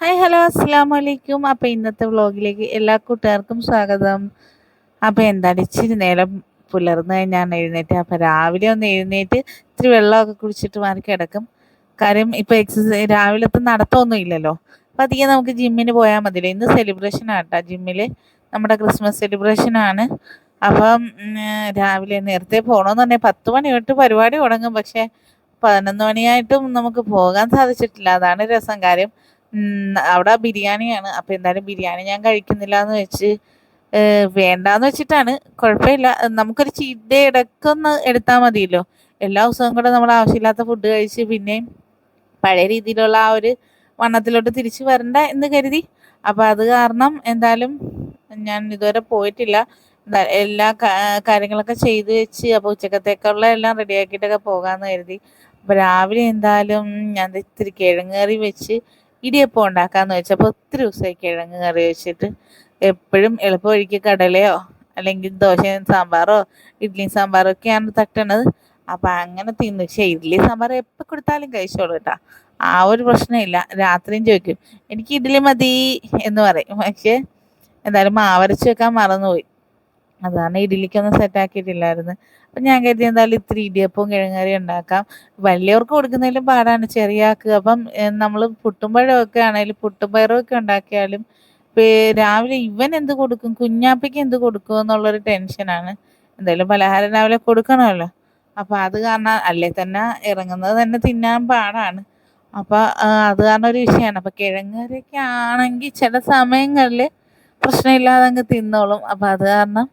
Hi hello അസ്സാം വലൈക്കും അപ്പോൾ ഇന്നത്തെ വ്ളോഗിലേക്ക് എല്ലാ കൂട്ടുകാർക്കും സ്വാഗതം. അപ്പോൾ എന്താണ് ഇച്ചിരി നേരം പുലർന്ന് ഞാൻ എഴുന്നേറ്റ്. അപ്പോൾ രാവിലെ ഒന്ന് എഴുന്നേറ്റ് ഇത്തിരി വെള്ളമൊക്കെ കുടിച്ചിട്ട് മാറി കിടക്കും. കാര്യം ഇപ്പോൾ എക്സസൈസ് രാവിലത്തെ നടത്തമൊന്നും ഇല്ലല്ലോ. അപ്പോൾ അധികം നമുക്ക് ജിമ്മിന് പോയാൽ മതിയല്ലോ. ഇന്ന് സെലിബ്രേഷൻ ആട്ടാ ജിമ്മിൽ നമ്മുടെ ക്രിസ്മസ് സെലിബ്രേഷൻ ആണ്. അപ്പം രാവിലെ നേരത്തെ പോകണമെന്ന് പറഞ്ഞാൽ പത്ത് മണി തൊട്ട് പരിപാടി തുടങ്ങും. പക്ഷേ പതിനൊന്ന് മണിയായിട്ടും നമുക്ക് പോകാൻ സാധിച്ചിട്ടില്ല. അതാണ് രസം. കാര്യം അവിടെ ബിരിയാണിയാണ്. അപ്പോൾ എന്തായാലും ബിരിയാണി ഞാൻ കഴിക്കുന്നില്ല എന്ന് വെച്ച് വേണ്ടാന്ന് വെച്ചിട്ടാണ്. കുഴപ്പമില്ല. നമുക്കൊരു ചീറ്റ് ഡേ ഇടയ്ക്കൊന്ന് എടുത്താൽ മതിയല്ലോ. എല്ലാ ദിവസവും കൂടെ നമ്മൾ ആവശ്യമില്ലാത്ത ഫുഡ് കഴിച്ച് പിന്നെയും പഴയ രീതിയിലുള്ള ആ ഒരു വണ്ണത്തിലോട്ട് തിരിച്ചു വരണ്ട എന്ന് കരുതി. അപ്പോൾ അത് കാരണം എന്തായാലും ഞാൻ ഇതുവരെ പോയിട്ടില്ല. എല്ലാ കാര്യങ്ങളൊക്കെ ചെയ്ത് വെച്ച് അപ്പോൾ ഉച്ചക്കത്തേക്കുള്ള എല്ലാം റെഡിയാക്കിയിട്ടൊക്കെ പോകാമെന്ന് കരുതി. അപ്പോൾ രാവിലെ എന്തായാലും ഞാൻ ഇത്തിരി കിഴങ്ങേറി വെച്ച് ഇടിയപ്പം ഉണ്ടാക്കാന്ന് വെച്ചപ്പോൾ ഒത്തിരി ദിവസമായി കിഴങ്ങ് കറി വെച്ചിട്ട്. എപ്പോഴും എളുപ്പവഴിക്ക് കടലയോ അല്ലെങ്കിൽ ദോശയും സാമ്പാറോ ഇഡ്ഡലിയും സാമ്പാറോ ഒക്കെയാണ് തട്ടണത്. അപ്പം അങ്ങനെ തിന്നു. പക്ഷേ ഇഡ്ഡലി സാമ്പാർ എപ്പോൾ കൊടുത്താലും കഴിച്ചോളൂ കേട്ടോ. ആ ഒരു പ്രശ്നമില്ല. രാത്രിയും ചോദിക്കും എനിക്ക് ഇഡ്ഡലി മതി എന്ന് പറയും. പക്ഷേ എന്തായാലും മാവരച്ച് വെക്കാൻ മറന്നുപോയി. അതാണ് ഇഡ്ഡലിക്കൊന്നും സെറ്റാക്കിയിട്ടില്ലായിരുന്നു അപ്പം ഞാൻ കരുതി എന്തായാലും ഇത്തിരി ഇടിയപ്പവും കിഴങ്ങറി ഉണ്ടാക്കാം. വലിയവർക്ക് കൊടുക്കുന്നതിലും പാടാണ് ചെറിയ ആക്കുക അപ്പം നമ്മൾ പുട്ടുംപഴമൊക്കെ ആണെങ്കിലും പുട്ടുംപയറൊക്കെ ഉണ്ടാക്കിയാലും രാവിലെ ഇവൻ എന്ത് കൊടുക്കും കുഞ്ഞാപ്പയ്ക്ക് എന്ത് കൊടുക്കും എന്നുള്ളൊരു ടെൻഷനാണ്. എന്തായാലും പലഹാരം രാവിലെ കൊടുക്കണമല്ലോ. അപ്പം അത് കാരണം അല്ലേ തന്നെ ഇറങ്ങുന്നത് തന്നെ തിന്നാൻ പാടാണ്. അപ്പം അത് കാരണം ഒരു വിഷയമാണ്. അപ്പം കിഴങ്ങറിയൊക്കെ ആണെങ്കിൽ ചില സമയങ്ങളിൽ പ്രശ്നമില്ലാതെ അങ്ങ് തിന്നോളും. അപ്പം അത് കാരണം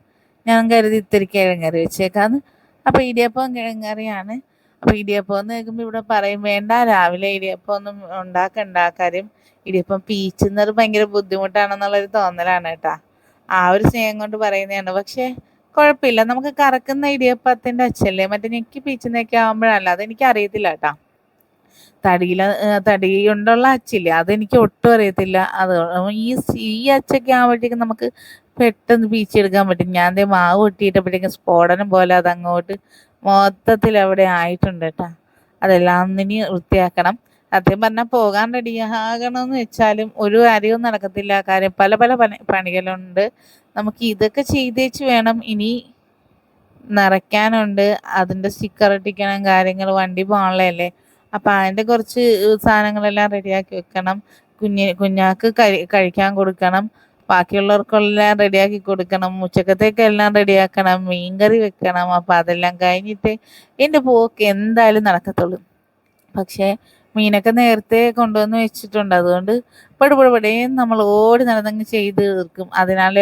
ഞാൻ കരുതി ഇത്തിരി കിഴങ്ങറി വെച്ചേക്കാന്ന്. അപ്പോൾ ഇടിയപ്പം കിഴങ്ങറിയാണ്. അപ്പോൾ ഇടിയപ്പം എന്ന് കേൾക്കുമ്പോൾ ഇവിടെ പറയും വേണ്ട രാവിലെ ഇടിയപ്പം ഒന്നും ഉണ്ടാക്കണ്ട കാര്യം ഇടിയപ്പം പീച്ചുന്നത് ഭയങ്കര ബുദ്ധിമുട്ടാണെന്നുള്ളൊരു തോന്നലാണ് കേട്ടാ. ആ ഒരു സ്നേഹം കൊണ്ട് പറയുന്നതാണ്. പക്ഷേ കുഴപ്പമില്ല. നമുക്ക് കറക്കുന്ന ഇടിയപ്പത്തിന്റെ അച്ഛല്ലേ? മറ്റേ ഞെക്കി പീച്ചുന്നൊക്കെ ആകുമ്പോഴല്ല അതെനിക്ക് അറിയത്തില്ല കേട്ടാ. തടിയില തടി കൊണ്ടുള്ള അച്ചില്ലേ? അതെനിക്ക് ഒട്ടും അറിയത്തില്ല. അത് ഈ ഈ അച്ചൊക്കെ ആകുമ്പോഴത്തേക്കും നമുക്ക് പെട്ടെന്ന് പീച്ചെടുക്കാൻ പറ്റും. ഞാൻ ദേ മാവ് കൊട്ടിയിട്ടപ്പോഴത്തേക്കും സ്ഫോടനം പോലെ അത് അങ്ങോട്ട് മൊത്തത്തിൽ അവിടെ ആയിട്ടുണ്ട് കേട്ടോ. അതെല്ലാം ഇനി വൃത്തിയാക്കണം. സത്യം പറഞ്ഞാൽ പോകാൻ റെഡിയാകണമെന്ന് വെച്ചാലും ഒരു കാര്യവും നടക്കത്തില്ല. കാര്യം പല പല പണി പണികളുണ്ട്. നമുക്ക് ഇതൊക്കെ ചെയ്തേച്ച് വേണം. ഇനി നിറയ്ക്കാനുണ്ട്. അതിന്റെ സ്റ്റിക്കർ ഒട്ടിക്കണം കാര്യങ്ങൾ വണ്ടി പോകണല്ലേ അപ്പം അതിന്റെ കുറച്ച് സാധനങ്ങളെല്ലാം റെഡിയാക്കി വെക്കണം. കുഞ്ഞ് കുഞ്ഞാക്ക് കഴി കഴിക്കാൻ കൊടുക്കണം. ബാക്കിയുള്ളവർക്കെല്ലാം റെഡിയാക്കി കൊടുക്കണം ഉച്ചക്കത്തേക്കെല്ലാം റെഡിയാക്കണം മീൻകറി വെക്കണം അപ്പം അതെല്ലാം കഴിഞ്ഞിട്ട് എന്റെ പോക്ക് എന്തായാലും നടക്കത്തുള്ളൂ. പക്ഷേ മീനൊക്കെ നേരത്തെ കൊണ്ടുവന്ന് വെച്ചിട്ടുണ്ട്. അതുകൊണ്ട് പടുപടപടേയും നമ്മൾ ഓടി നടന്നങ്ങ് ചെയ്ത് തീർക്കും. അതിനാൽ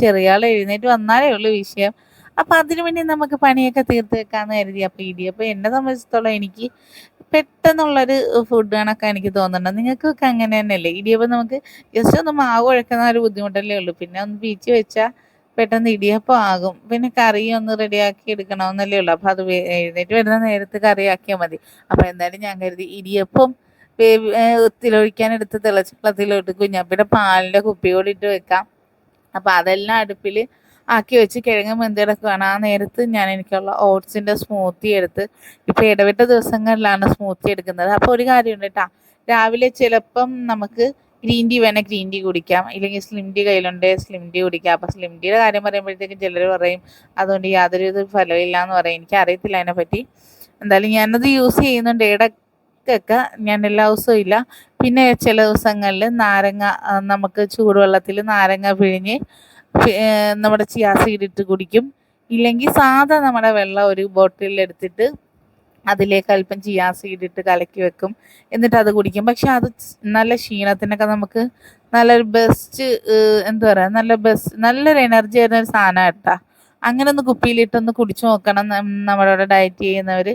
ചെറിയ ആൾ എഴുന്നേറ്റ് വന്നാലേ ഉള്ളൂ വിഷയം. അപ്പം അതിനു വേണ്ടി നമുക്ക് പണിയൊക്കെ തീർത്ത് വെക്കാമെന്ന് കരുതി. അപ്പം ഇടിയപ്പം എന്നെ സംബന്ധിച്ചിടത്തോളം എനിക്ക് പെട്ടെന്നുള്ളൊരു ഫുഡ് കണക്കാണ് എനിക്ക് തോന്നുന്നുണ്ട് നിങ്ങൾക്കൊക്കെ അങ്ങനെ തന്നെയല്ലേ? ഇടിയപ്പം നമുക്ക് ജസ്റ്റ് ഒന്ന് മാവ് കുഴക്കുന്ന ഒരു ബുദ്ധിമുട്ടല്ലേ ഉള്ളൂ. പിന്നെ ഒന്ന് പീച്ച് വെച്ചാൽ പെട്ടെന്ന് ഇടിയപ്പം ആകും. പിന്നെ കറി ഒന്ന് റെഡിയാക്കി എടുക്കണമെന്നല്ലേ ഉള്ളൂ. അപ്പോൾ അത് എഴുന്നേറ്റ് വരുന്ന നേരത്ത് കറിയാക്കിയാൽ മതി. അപ്പോൾ എന്തായാലും ഞാൻ കരുതി ഇടിയപ്പം വേവ് തിളൊഴിക്കാൻ എടുത്ത് പാലിന്റെ കുപ്പിയോട് ഇട്ട് വെക്കാം. അപ്പോൾ അതെല്ലാം അടുപ്പിൽ ആക്കി വെച്ച് കിഴങ്ങ് വെന്തിടക്കുകയാണ് ആ നേരത്ത് ഞാൻ എനിക്കുള്ള ഓട്സിന്റെ സ്മൂത്തി എടുത്ത് ഇപ്പോൾ ഇടവിട്ട ദിവസങ്ങളിലാണ് സ്മൂത്തി എടുക്കുന്നത്. അപ്പോൾ ഒരു കാര്യമുണ്ട് കേട്ടോ രാവിലെ ചിലപ്പം നമുക്ക് ഗ്രീൻ ടീ വേണേൽ ഗ്രീൻ ടീ കുടിക്കാം. ഇല്ലെങ്കിൽ സ്ലിം ടീ കയ്യിലുണ്ട് സ്ലിം ടീ കുടിക്കാം. അപ്പോൾ സ്ലിം ടീയുടെ കാര്യം പറയുമ്പോഴത്തേക്കും ചിലർ പറയും അതുകൊണ്ട് യാതൊരു ഇത് ഫലമില്ല എന്ന് പറയും. എനിക്ക് അറിയത്തില്ല അതിനെപ്പറ്റി. എന്തായാലും ഞാനത് യൂസ് ചെയ്യുന്നുണ്ട്. ഇടയ്ക്കൊക്കെ ഞാൻ എല്ലാ ദിവസവും ഇല്ല. പിന്നെ ചില ദിവസങ്ങളിൽ നാരങ്ങ നമുക്ക് ചൂടുവെള്ളത്തിൽ നാരങ്ങ പിഴിഞ്ഞ് നമ്മുടെ ചിയാ സീഡ് ഇട്ട് കുടിക്കും. ഇല്ലെങ്കിൽ സാധാ നമ്മുടെ വെള്ളം ഒരു ബോട്ടിലിൽ എടുത്തിട്ട് അതിലേക്ക് അല്പം ചിയാ സീഡ് ഇട്ട് കലക്കി വെക്കും. എന്നിട്ട് അത് കുടിക്കും. പക്ഷെ അത് നല്ല ക്ഷീണത്തിനൊക്കെ നമുക്ക് നല്ലൊരു ബെസ്റ്റ് എന്താ പറയുക നല്ല ബെസ്റ്റ് നല്ലൊരു എനർജി തരുന്ന ഒരു സാധനം കേട്ടാ. അങ്ങനെ ഒന്ന് കുപ്പിയിലിട്ടൊന്ന് കുടിച്ചു നോക്കണം നമ്മുടെ ഡയറ്റ് ചെയ്യുന്നവർ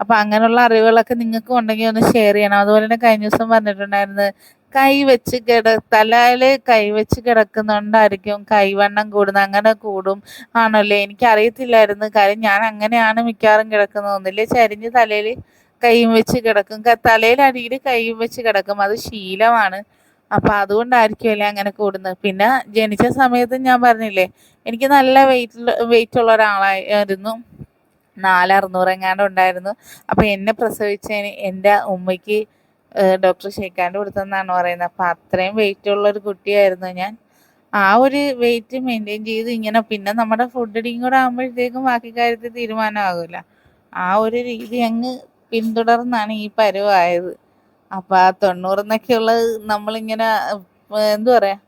അപ്പം അങ്ങനെയുള്ള അറിവുകളൊക്കെ നിങ്ങൾക്കും ഉണ്ടെങ്കിൽ ഒന്ന് ഷെയർ ചെയ്യണം. അതുപോലെ തന്നെ കഴിഞ്ഞ ദിവസം പറഞ്ഞിട്ടുണ്ടായിരുന്നു കൈ വെച്ച് കിട തലയിൽ കൈവച്ച് കിടക്കുന്നുണ്ടായിരിക്കും. കൈവണ്ണം കൂടുന്ന അങ്ങനെ കൂടും. ആണല്ലേ? എനിക്ക് അറിയത്തില്ലായിരുന്നു കാര്യം ഞാൻ അങ്ങനെയാണ് മിക്കവാറും കിടക്കുന്നത്. ചരിഞ്ഞ് തലയിൽ കൈയും വെച്ച് കിടക്കും. തലയിൽ അടിയിൽ കൈയും വെച്ച് കിടക്കും. അത് ശീലമാണ്. അപ്പം അതുകൊണ്ടായിരിക്കുമല്ലേ അങ്ങനെ കൂടുന്നത്. പിന്നെ ജനിച്ച സമയത്ത് ഞാൻ പറഞ്ഞില്ലേ എനിക്ക് നല്ല വെയിറ്റ് വെയിറ്റ് ഉള്ള ഒരാളായിരുന്നു. നാലറുന്നൂറ് എങ്ങാണ്ട് ഉണ്ടായിരുന്നു. അപ്പം എന്നെ പ്രസവിച്ചതിന് എന്റെ ഉമ്മയ്ക്ക് ഡോക്ടർ ഷെയ്ക്കാന്റെ കൊടുത്തെന്നാണ് പറയുന്നത്. അപ്പം അത്രയും വെയിറ്റ് ഉള്ളൊരു കുട്ടിയായിരുന്നു ഞാൻ. ആ ഒരു വെയിറ്റ് മെയിന്റെയിൻ ചെയ്ത് ഇങ്ങനെ പിന്നെ നമ്മുടെ ഫുഡിങ് കൂടെ ആകുമ്പോഴത്തേക്കും ബാക്കി കാര്യത്തിൽ തീരുമാനമാകില്ല ആ ഒരു രീതി അങ്ങ് പിന്തുടർന്നാണ് ഈ പരുവായത്. അപ്പം ആ തൊണ്ണൂറെന്നൊക്കെ ഉള്ളത് നമ്മളിങ്ങനെ എന്താ പറയുക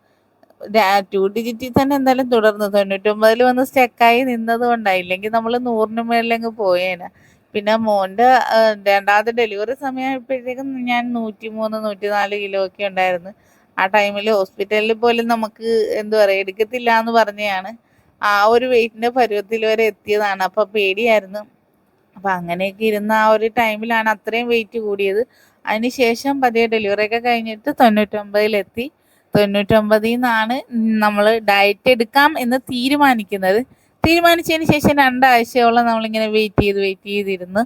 ടു ഡിജിറ്റിൽ തന്നെ എന്തായാലും തുടർന്നു. തൊണ്ണൂറ്റൊമ്പതിൽ വന്ന് സ്റ്റക്കായി നിന്നത് കൊണ്ടാണ് ഇല്ലെങ്കിൽ നമ്മൾ നൂറിന് മേളിലങ്ങ് പോയേനെ. പിന്നെ മോന്റെ രണ്ടാമത്തെ ഡെലിവറി സമയമായപ്പോഴത്തേക്കും ഞാൻ നൂറ്റി മൂന്ന് നൂറ്റി നാല് കിലോ ഒക്കെ ഉണ്ടായിരുന്നു. ആ ടൈമിൽ ഹോസ്പിറ്റലിൽ പോലും നമുക്ക് എന്താ പറയുക എടുക്കത്തില്ല എന്ന് പറഞ്ഞതാണ് ആ ഒരു വെയിറ്റിന്റെ പരുവത്തിൽ വരെ എത്തിയതാണ്. അപ്പം പേടിയായിരുന്നു. അപ്പം അങ്ങനെയൊക്കെ ഇരുന്ന ആ ഒരു ടൈമിലാണ് അത്രയും വെയിറ്റ് കൂടിയത്. അതിന് ശേഷം പതിയെ ഡെലിവറി ഒക്കെ കഴിഞ്ഞിട്ട് തൊണ്ണൂറ്റൊമ്പതിലെത്തി. തൊണ്ണൂറ്റൊമ്പതിൽ നിന്നാണ് നമ്മൾ ഡയറ്റ് എടുക്കാം എന്ന് തീരുമാനിക്കുന്നത്. തീരുമാനിച്ചതിന് ശേഷം രണ്ടാഴ്ചയോളം നമ്മളിങ്ങനെ വെയിറ്റ് ചെയ്ത് വെയിറ്റ് ചെയ്തിരുന്ന്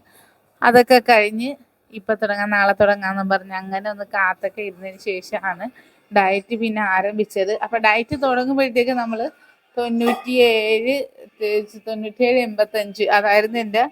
അതൊക്കെ കഴിഞ്ഞ് ഇപ്പം തുടങ്ങാം നാളെ തുടങ്ങാമെന്ന് പറഞ്ഞ് അങ്ങനെ ഒന്ന് കാത്തൊക്കെ ഇരുന്നതിന് ശേഷമാണ് ഡയറ്റ് പിന്നെ ആരംഭിച്ചത്. അപ്പം ഡയറ്റ് തുടങ്ങുമ്പോഴത്തേക്ക് നമ്മൾ തൊണ്ണൂറ്റിയേഴ് തൊണ്ണൂറ്റിയേഴ് എൺപത്തഞ്ച് അതായിരുന്നു എന്റെ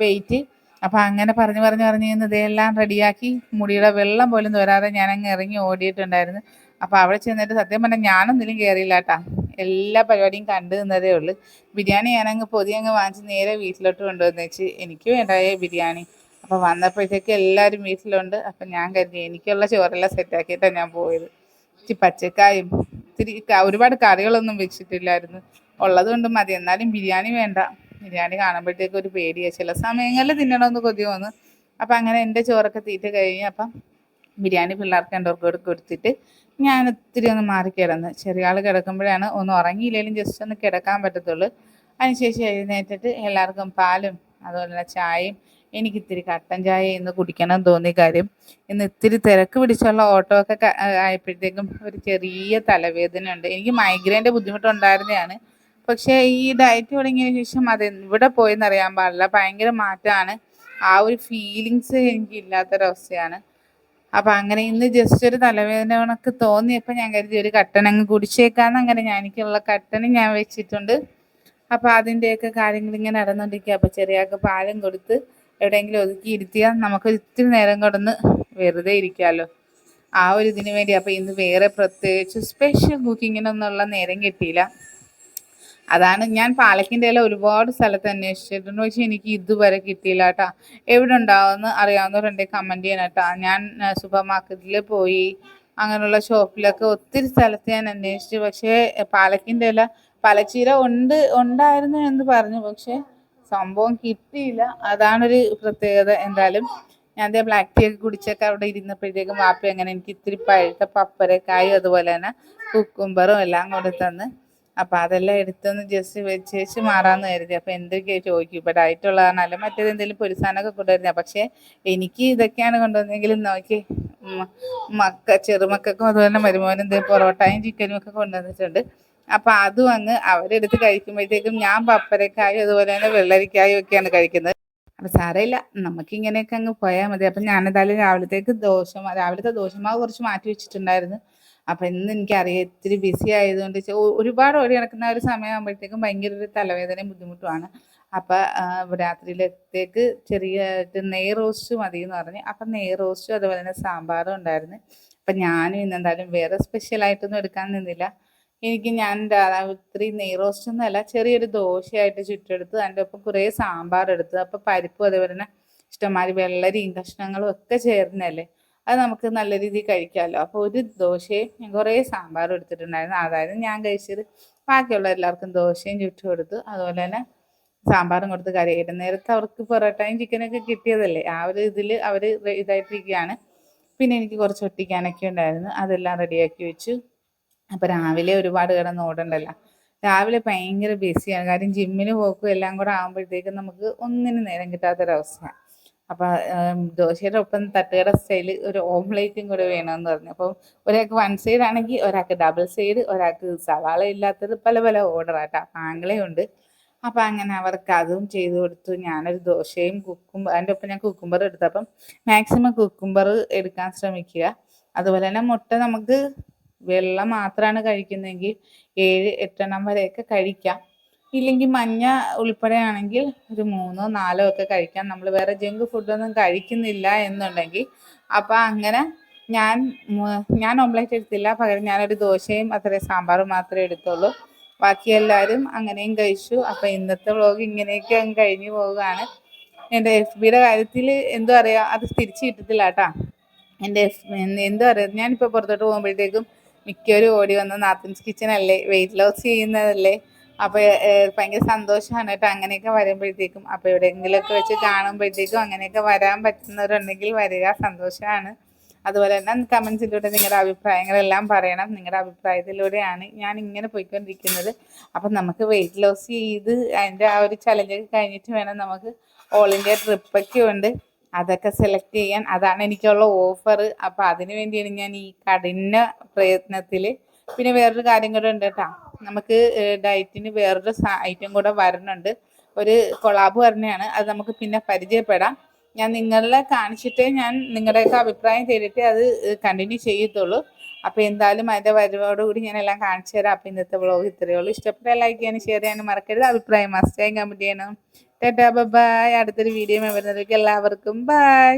വെയിറ്റ് അപ്പം അങ്ങനെ പറഞ്ഞു പറഞ്ഞു പറഞ്ഞു ഇന്ന് ഇതെല്ലാം റെഡിയാക്കി മുടിയുടെ വെള്ളം പോലും തോരാതെ ഞാൻ അങ്ങ് ഇറങ്ങി ഓടിയിട്ടുണ്ടായിരുന്നു. അപ്പോൾ അവിടെ ചെന്നിട്ട് സത്യം പറഞ്ഞാൽ ഞാനൊന്നിലും കയറിയില്ല കേട്ടാ എല്ലാ പരിപാടിയും കണ്ടു നിന്നതേ ഉള്ളൂ. ബിരിയാണി ഞാനങ്ങ് പൊതി അങ്ങ് വാങ്ങിച്ച് നേരെ വീട്ടിലോട്ട് കൊണ്ടുവന്ന് വെച്ച് എനിക്ക് വേണ്ടായ ബിരിയാണി. അപ്പോൾ വന്നപ്പോഴത്തേക്ക് എല്ലാവരും വീട്ടിലുണ്ട്. അപ്പം ഞാൻ കരുതി എനിക്കുള്ള ചോറെല്ലാം സെറ്റാക്കിയിട്ടാണ് ഞാൻ പോയത്. ഇച്ചിരി പച്ചക്കായും ഇത്തിരി ഒരുപാട് കറികളൊന്നും വെച്ചിട്ടില്ലായിരുന്നു. ഉള്ളതുകൊണ്ട് മതി. എന്നാലും ബിരിയാണി വേണ്ട. ബിരിയാണി കാണുമ്പോഴത്തേക്ക് ഒരു പേടിയാണ് ചില സമയങ്ങളിൽ തിന്നണമെന്ന് കൊതി വന്നു. അപ്പം അങ്ങനെ എന്റെ ചോറൊക്കെ തീറ്റ കഴിഞ്ഞ് അപ്പം ബിരിയാണി പിള്ളേർക്ക് രണ്ടുപേർക്ക് കൊടുത്തിട്ട് ഞാൻ ഒത്തിരി ഒന്ന് മാറി കിടന്ന്. ചെറിയ ആൾ കിടക്കുമ്പോഴാണ് ഒന്ന് ഉറങ്ങിയില്ലെങ്കിലും ജസ്റ്റ് ഒന്ന് കിടക്കാൻ പറ്റത്തുള്ളൂ. അതിനുശേഷം എഴുന്നേറ്റിട്ട് എല്ലാവർക്കും പാലും അതുപോലെ തന്നെ ചായയും എനിക്ക് ഇത്തിരി കട്ടൻ ചായ ഇന്ന് കുടിക്കണം തോന്നിയ കാര്യം. ഇന്ന് ഇത്തിരി തിരക്ക് പിടിച്ചുള്ള ഓട്ടോ ഒക്കെ ആയപ്പോഴത്തേക്കും ഒരു ചെറിയ തലവേദന ഉണ്ട്. എനിക്ക് മൈഗ്രെയിന്റെ ബുദ്ധിമുട്ടുണ്ടായിരുന്നതാണ്. പക്ഷേ ഈ ഡയറ്റ് തുടങ്ങിയ ശേഷം അത് ഇവിടെ പോയെന്നറിയാൻ പാടില്ല. ഭയങ്കര മാറ്റമാണ്. ആ ഒരു ഫീലിങ്സ് എനിക്ക് ഇല്ലാത്തൊരവസ്ഥയാണ്. അപ്പം അങ്ങനെ ഇന്ന് ജസ്റ്റ് ഒരു തലവേദന കണക്ക് തോന്നിയപ്പോൾ ഞാൻ കരുതി ഒരു കട്ടൻ അങ്ങ് കുടിച്ചേക്കാന്ന് അങ്ങനെ ഞാൻ എനിക്കുള്ള കട്ടനും ഞാൻ വെച്ചിട്ടുണ്ട്. അപ്പോൾ അതിന്റെയൊക്കെ കാര്യങ്ങൾ ഇങ്ങനെ നടന്നുകൊണ്ടിരിക്കുക അപ്പോൾ ചെറിയാൾക്ക് പാലും കൊടുത്ത് എവിടെയെങ്കിലും ഒതുക്കി ഇരുത്തിയാൽ നമുക്ക് ഇത്തിരി നേരം കിടന്ന് വെറുതെ ഇരിക്കാമല്ലോ ആ ഒരു ഇതിന് വേണ്ടി. അപ്പോൾ ഇന്ന് വേറെ പ്രത്യേകിച്ച് സ്പെഷ്യൽ കുക്കിങ്ങിനൊന്നുള്ള നേരം കിട്ടിയില്ല. അതാണ് ഞാൻ പാലക്കിന്റെ ഇല ഒരുപാട് സ്ഥലത്ത് അന്വേഷിച്ചിട്ടുണ്ട്. പക്ഷേ എനിക്ക് ഇതുവരെ കിട്ടിയില്ല കേട്ടോ. എവിടെ ഉണ്ടാവുമെന്ന് അറിയാവുന്നവരുണ്ടെങ്കിൽ കമന്റ് ചെയ്യണം കേട്ടോ. ഞാൻ സൂപ്പർ മാർക്കറ്റിൽ പോയി അങ്ങനെയുള്ള ഷോപ്പിലൊക്കെ ഒത്തിരി സ്ഥലത്ത് ഞാൻ അന്വേഷിച്ചു. പക്ഷേ പാലക്കിന്റെ ഇല പലച്ചീര ഉണ്ട് ഉണ്ടായിരുന്നു എന്ന് പറഞ്ഞു. പക്ഷേ സംഭവം കിട്ടിയില്ല. അതാണൊരു പ്രത്യേകത. എന്തായാലും ഞാൻ അതേ ബ്ലാക്ക് ടീ ഒക്കെ കുടിച്ചൊക്കെ അവിടെ ഇരുന്നപ്പോഴത്തേക്കും വാപ്പി അങ്ങനെ എനിക്ക് ഇത്തിരി പഴുത്ത പപ്പരക്കായും അതുപോലെ തന്നെ കുക്കുംബറും എല്ലാം കൊണ്ട് തന്ന് അപ്പം അതെല്ലാം എടുത്തൊന്ന് ജസ്റ്റ് വെച്ചേച്ച് മാറാമെന്ന് കരുതി. അപ്പം എന്തൊക്കെയാണ് ചോദിക്കും. ഇപ്പം ഡയറ്റ് ഉള്ളതാണല്ലോ മറ്റേതെന്തെങ്കിലും പൊരിസാനൊക്കെ കൊണ്ടുവരുന്നത്. പക്ഷേ എനിക്ക് ഇതൊക്കെയാണ് കൊണ്ടുവന്നെങ്കിലും നോക്കി. മക്ക ചെറുമക്കൾക്കും അതുപോലെ മരുമോനും എന്തെങ്കിലും പൊറോട്ടയും ചിക്കനും ഒക്കെ കൊണ്ടുവന്നിട്ടുണ്ട്. അപ്പം അതും അങ്ങ് അവരെടുത്ത് കഴിക്കുമ്പോഴത്തേക്കും ഞാൻ പപ്പരക്കായും അതുപോലെ തന്നെ വെള്ളരിക്കായും ഒക്കെയാണ് കഴിക്കുന്നത്. അപ്പം സാരമില്ല നമുക്കിങ്ങനെയൊക്കെ അങ്ങ് പോയാൽ മതി. അപ്പം ഞാനെന്തായാലും രാവിലത്തേക്ക് ദോശ രാവിലത്തെ ദോശമാവ് കുറച്ച് മാറ്റി വെച്ചിട്ടുണ്ടായിരുന്നു. അപ്പം ഇന്ന് എനിക്കറിയാം ഇത്തിരി ബിസി ആയതുകൊണ്ട് ഒരുപാട് ഓടി നടക്കുന്ന ഒരു സമയമാകുമ്പോഴത്തേക്കും ഭയങ്കര ഒരു തലവേദനയും ബുദ്ധിമുട്ടുമാണ്. അപ്പം രാത്രിയിലത്തേക്ക് ചെറിയ നെയ് റോസ്റ്റ് മതി എന്ന് പറഞ്ഞ്. അപ്പം നെയ് റോസ്റ്റും അതുപോലെ തന്നെ സാമ്പാറും ഉണ്ടായിരുന്നു. അപ്പം ഞാനും ഇന്ന് എന്തായാലും വേറെ സ്പെഷ്യലായിട്ടൊന്നും എടുക്കാൻ നിന്നില്ല. എനിക്ക് ഞാൻ രാത്രി നെയ് റോസ്റ്റ് ഒന്നുമല്ല ചെറിയൊരു ദോശയായിട്ട് ചുറ്റെടുത്ത് അതിന്റെ ഒപ്പം കുറേ സാമ്പാർ എടുത്ത് അപ്പോൾ പരിപ്പും അതുപോലെ തന്നെ ഇഷ്ടംമാതിരി വെള്ളരിയും കഷ്ണങ്ങളും ഒക്കെ ചേർന്നല്ലേ അത് നമുക്ക് നല്ല രീതിയിൽ കഴിക്കാമല്ലോ അപ്പോൾ ഒരു ദോശയും ഞാൻ കുറേ സാമ്പാറും എടുത്തിട്ടുണ്ടായിരുന്നു. അതായത് ഞാൻ കഴിച്ചത് ബാക്കിയുള്ള എല്ലാവർക്കും ദോശയും ചുറ്റും കൊടുത്തു അതുപോലെ തന്നെ സാമ്പാറും കൊടുത്ത് കറി. നേരത്തെ അവർക്ക് പൊറോട്ടയും ചിക്കനൊക്കെ കിട്ടിയതല്ലേ. ആ ഒരു ഇതിൽ അവർ ഇതായിട്ടിരിക്കുകയാണ്. പിന്നെ എനിക്ക് കുറച്ച് ഒട്ടിക്കാനൊക്കെ ഉണ്ടായിരുന്നു. അതെല്ലാം റെഡിയാക്കി വെച്ചു. അപ്പോൾ രാവിലെ ഒരുപാട് കിടന്ന് ഓടണ്ടല്ലോ. രാവിലെ ഭയങ്കര ബിസിയാണ് കാര്യം ജിമ്മിന് പോക്കും എല്ലാം കൂടെ ആകുമ്പോഴത്തേക്കും നമുക്ക് ഒന്നിനും നേരം കിട്ടാത്തൊരവസ്ഥയാണ് അപ്പോൾ ദോശയുടെ ഒപ്പം തട്ടുകട സ്റ്റൈൽ ഒരു ഓംലേറ്റും കൂടെ വേണമെന്ന് പറഞ്ഞു. അപ്പം ഒരാൾക്ക് വൺ സൈഡ് ആണെങ്കിൽ ഒരാൾക്ക് ഡബിൾ സൈഡ് ഒരാൾക്ക് സവാള ഇല്ലാത്തത് പല പല ഓർഡറാട്ടോ ആംഗ്ലേ ഉണ്ട്. അപ്പം അങ്ങനെ അവർക്ക് അതും ചെയ്തു കൊടുത്തു. ഞാനൊരു ദോശയും കുക്കുംബർ അതിന്റെ ഒപ്പം ഞാൻ കുക്കുംബർ എടുത്തു. അപ്പം മാക്സിമം കുക്കുംബർ എടുക്കാൻ ശ്രമിക്കുക. അതുപോലെ തന്നെ മുട്ട നമുക്ക് വെള്ളം മാത്രമാണ് കഴിക്കുന്നതെങ്കിൽ ഏഴ് എട്ടെണ്ണം വരെയൊക്കെ കഴിക്കാം. ഇല്ലെങ്കിൽ മഞ്ഞ ഉൾപ്പെടെയാണെങ്കിൽ ഒരു മൂന്നോ നാലോ ഒക്കെ കഴിക്കാം. നമ്മൾ വേറെ ജങ്ക് ഫുഡൊന്നും കഴിക്കുന്നില്ല എന്നുണ്ടെങ്കിൽ. അപ്പം അങ്ങനെ ഞാൻ ഞാൻ ഓംലെറ്റ് എടുത്തില്ല. പകരം ഞാനൊരു ദോശയും അത്രയും സാമ്പാറും മാത്രമേ എടുത്തുള്ളൂ. ബാക്കി എല്ലാവരും അങ്ങനെയും കഴിച്ചു. അപ്പം ഇന്നത്തെ വ്ളോഗ് ഇങ്ങനെയൊക്കെ അങ്ങ് കഴിഞ്ഞു പോവുകയാണ്. എന്റെ എഫ് ബിയുടെ കാര്യത്തിൽ എന്തോ അറിയാം. അത് തിരിച്ചു കിട്ടത്തില്ല കേട്ടാ. എന്റെ എഫ് എന്തോ അറിയാം. ഞാനിപ്പോൾ പുറത്തോട്ട് പോകുമ്പോഴത്തേക്കും മിക്കവരും ഓടി വന്ന് നാത്തൻസ് കിച്ചൺ അല്ലേ? വെയിറ്റ് ലോസ് ചെയ്യുന്നതല്ലേ? അപ്പോൾ ഭയങ്കര സന്തോഷമാണ് കേട്ടോ അങ്ങനെയൊക്കെ വരുമ്പോഴത്തേക്കും. അപ്പോൾ എവിടെയെങ്കിലുമൊക്കെ വെച്ച് കാണുമ്പോഴത്തേക്കും അങ്ങനെയൊക്കെ വരാൻ പറ്റുന്നവരുണ്ടെങ്കിൽ വരിക സന്തോഷമാണ് അതുപോലെ തന്നെ കമൻസിലൂടെ നിങ്ങളുടെ അഭിപ്രായങ്ങളെല്ലാം പറയണം. നിങ്ങളുടെ അഭിപ്രായത്തിലൂടെയാണ് ഞാൻ ഇങ്ങനെ പോയിക്കൊണ്ടിരിക്കുന്നത്. അപ്പം നമുക്ക് വെയിറ്റ് ലോസ് ചെയ്ത് അതിന്റെ ആ ഒരു ചലഞ്ചൊക്കെ കഴിഞ്ഞിട്ട് വേണം നമുക്ക് ഓൾ ഇന്ത്യ ട്രിപ്പൊക്കെ ഉണ്ട്. അതൊക്കെ സെലക്ട് ചെയ്യാൻ. അതാണ് എനിക്കുള്ള ഓഫർ അപ്പം അതിനു വേണ്ടിയാണ് ഞാൻ ഈ കഠിന പ്രയത്നത്തിൽ. പിന്നെ വേറൊരു കാര്യം കൂടെ ഉണ്ട് കേട്ടോ. നമുക്ക് ഡയറ്റിന് വേറൊരു ഐറ്റം കൂടെ വരുന്നുണ്ട് ഒരു കൊളാബ് പറഞ്ഞാണ്. അത് നമുക്ക് പിന്നെ പരിചയപ്പെടാം. ഞാൻ നിങ്ങളെ കാണിച്ചിട്ടേ ഞാൻ നിങ്ങളുടെയൊക്കെ അഭിപ്രായം തേടിയിട്ട് അത് കണ്ടിന്യൂ ചെയ്യത്തുള്ളൂ. അപ്പോൾ എന്തായാലും അതിന്റെ വരവോടുകൂടി ഞാൻ എല്ലാം കാണിച്ചു തരാം. അപ്പോൾ ഇന്നത്തെ വ്ളോഗ് ഇത്രയേ ഉള്ളൂ. ഇഷ്ടപ്പെട്ട ലൈക്ക് ചെയ്യാനും ഷെയർ ചെയ്യാനും മറക്കരുത്. അഭിപ്രായം മസ്റ്റായും കമന്റ് ചെയ്യണം. ടാറ്റാ ബൈ അടുത്തൊരു വീഡിയോ വരുന്നവർക്ക് എല്ലാവർക്കും ബൈ.